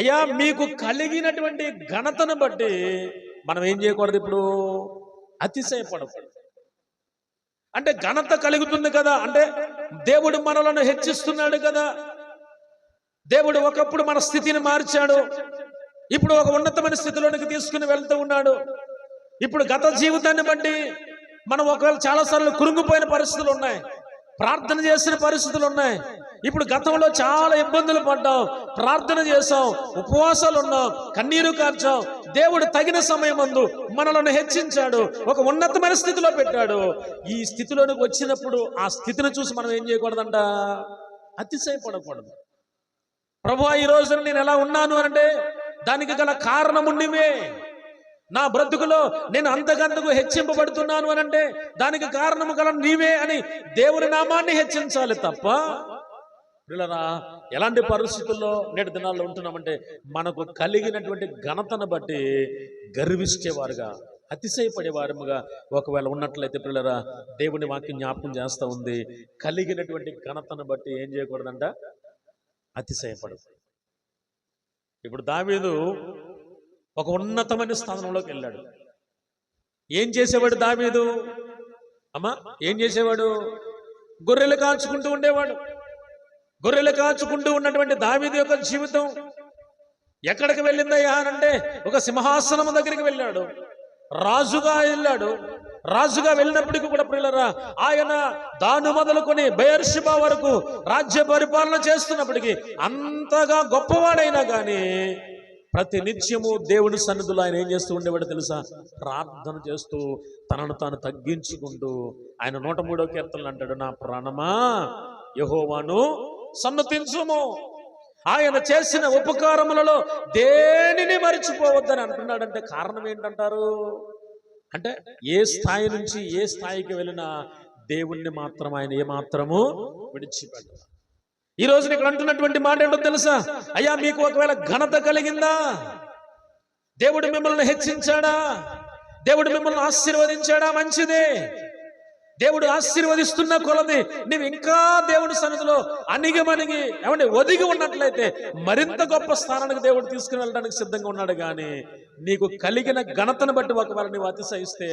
అయ్యా మీకు కలిగినటువంటి ఘనతను బట్టి మనం ఏం చేయకూడదు ఇప్పుడు? అతిశయపడకూడదు. అంటే ఘనత కలుగుతుంది కదా అంటే దేవుడు మనలను హెచ్చిస్తున్నాడు కదా. దేవుడు ఒకప్పుడు మన స్థితిని మార్చాడు. ఇప్పుడు ఒక ఉన్నతమైన స్థితిలోనికి తీసుకుని వెళ్తూ ఉన్నాడు. ఇప్పుడు గత జీవితాన్ని బట్టి మనం ఒకవేళ చాలాసార్లు కురుంగిపోయిన పరిస్థితులు ఉన్నాయి ప్రార్థన చేసిన పరిస్థితులు ఉన్నాయి. ఇప్పుడు గతంలో చాలా ఇబ్బందులు పడ్డాం ప్రార్థన చేసాం ఉపవాసాలు ఉన్నాం కన్నీరు కార్చాం. దేవుడు తగిన సమయమందు మనలను హెచ్చించాడు ఒక ఉన్నతమైన స్థితిలో పెట్టాడు. ఈ స్థితిలోనికి వచ్చినప్పుడు ఆ స్థితిని చూసి మనం ఏం చేయకూడదంట? అతిశయపడకూడదు. ప్రభు ఈ రోజున నేను ఎలా ఉన్నాను అంటే దానికి గల కారణము నీవే నా బ్రతుకులో నేను అంతకంతకు హెచ్చింపబడుతున్నాను అని అంటే దానికి కారణము గల నీవే అని దేవుని నామాన్ని హెచ్చించాలి తప్ప పిల్లరా ఎలాంటి పరిస్థితుల్లో నేటి దినాల్లో ఉంటున్నామంటే మనకు కలిగినటువంటి ఘనతను బట్టి గర్వించేవారుగా అతిశయపడే వారముగా ఒకవేళ ఉన్నట్లయితే పిల్లరా దేవుని వాక్యం జ్ఞాపకం చేస్తూ ఉంది. కలిగినటువంటి ఘనతను బట్టి ఏం చేయకూడదంట? అతిశయపడదు. ఇప్పుడు దావీదు ఒక ఉన్నతమైన స్థానంలోకి వెళ్ళాడు. ఏం చేసేవాడు దావీదు? అమ్మా ఏం చేసేవాడు? గొర్రెలు కాల్చుకుంటూ ఉండేవాడు. గొర్రెలు కాచుకుంటూ ఉన్నటువంటి దావిది యొక్క జీవితం ఎక్కడికి వెళ్ళిందయ్యా అని అంటే ఒక సింహాసనం దగ్గరికి వెళ్ళాడు. రాజుగా వెళ్ళాడు. రాజుగా వెళ్ళినప్పటికీ కూడా ప్రియులరా ఆయన దాను మొదలుకొని బయర్షిబా వరకు రాజ్య పరిపాలన చేస్తున్నప్పటికీ అంతగా గొప్పవాడైనా కానీ ప్రతి నిత్యము దేవుని సన్నిధిలో ఆయన ఏం చేస్తూ ఉండేవాడు తెలుసా? ప్రార్థన చేస్తూ తనను తాను తగ్గించుకుంటూ ఆయన నూట మూడో కీర్తనలు అంటాడు నా ప్రాణమా యహోవాను సన్నతించుము. ఆయన చేసిన ఉపకారములలో దేనిని మరిచిపోవద్దని అంటున్నాడంటే కారణం ఏంటంటారు? అంటే ఏ స్థాయి నుంచి ఏ స్థాయికి వెళ్ళినా దేవుణ్ణి మాత్రం ఆయన ఏ మాత్రము విడిచిపెట్టారు ఈ రోజు ఇక్కడ అంటున్నటువంటి మాట ఏంటో తెలుసా? అయ్యా మీకు ఒకవేళ ఘనత కలిగిందా? దేవుడు మిమ్మల్ని హెచ్చించాడా? దేవుడు మిమ్మల్ని ఆశీర్వదించాడా? మంచిదే. దేవుడు ఆశీర్వదిస్తున్న కొలది. నీవు ఇంకా దేవుడి సన్నిధిలో అణిగమణిగి ఏమండి ఒదిగి ఉన్నట్లయితే మరింత గొప్ప స్థానానికి దేవుడు తీసుకుని వెళ్ళడానికి సిద్ధంగా ఉన్నాడు కానీ నీకు కలిగిన ఘనతను బట్టి ఒకవేళ నీవు అతిశయిస్తే